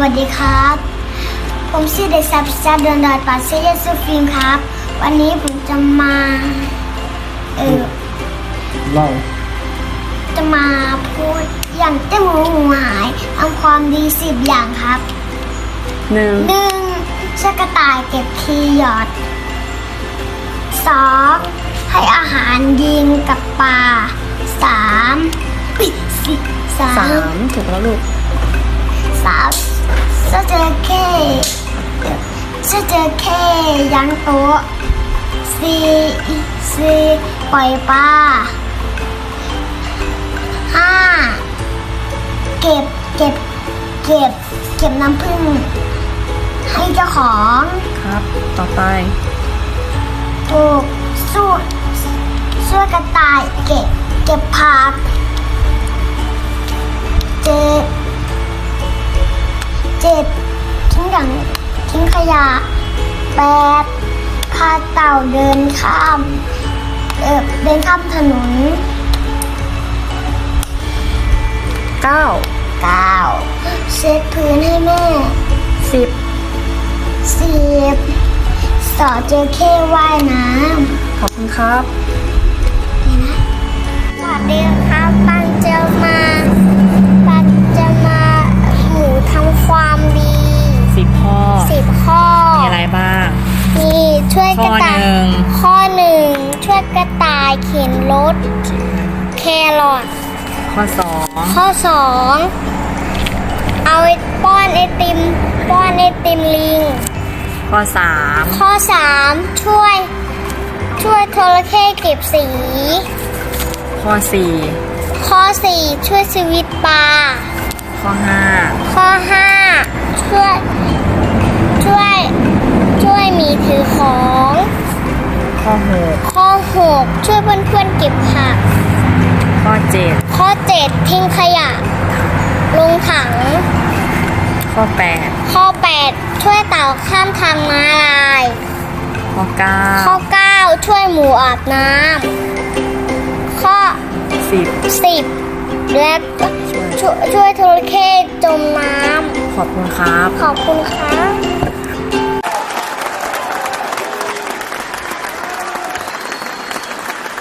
วัสดีครับ ผมชื่อเด็กชายพิชาเดือนดอยปัสเซเยซูฟิล์มครับ วันนี้ผมจะมา เออเล่าจะมาพูดอย่างเต้หมูหมูหายทำความดีสิบอย่างครับหนึ่งหนึ่งช่วยกระต่ายเก็บทีหยอดสองให้อาหารยิงกับปลาสามอุ๊ยสี่สาสามมถูกแล้วลูก สามเสื้อเจอเข้เสื้อเจอเข้ยันโต๊ะสี่สี่ปล่อยปลาห้าเก็บเก็บเก็บเก็บน้ำผึ้งให้เจ้าของครับ ต่อไปถูกสู้ช่วยกระต่ายเก็บเก็บผักเจ็ด เจ็ดทิ้งอย่างทิ้งขยะแปดพาเต่าเดินข้ามเออเดินข้ามถนนเก้าเก้าเช็ดพื้นให้แม่สิบสิบสอนเจอเข้ว่ายน้ำขอบคุณครับ วยกระต่าย ข้อหนึ่ง ข้อหนึ่งช่วยกระต่ายเข็นรถแครอทข้อสองข้อสองเอาไอป้อนไอติม ป้อนไอติมลิง ข้อสามข้อสามช่วย ช่วยโทรเข้เก็บสี ข้อสี่ข้อสี่ช่วยชีวิตปลา ข้อห้า ข้อ 5 ช่วย ช่วย ช่วยหมีถือของ ข้อ หกข้อ 6 ช่วยเพื่อนๆเก็บผัก ข้อเจ็ดข้อ 7 ทิ้งขยะ ลงถัง ข้อแปดข้อ 8 ช่วยเต่าข้ามทางม้าลาย ข้อเก้าข้อ 9 ช่วยหมูอาบน้ำข้อ สิบ10 และช่วยช่วยโทรเคจมน้ขอบคุณครับำขอบคุณครับ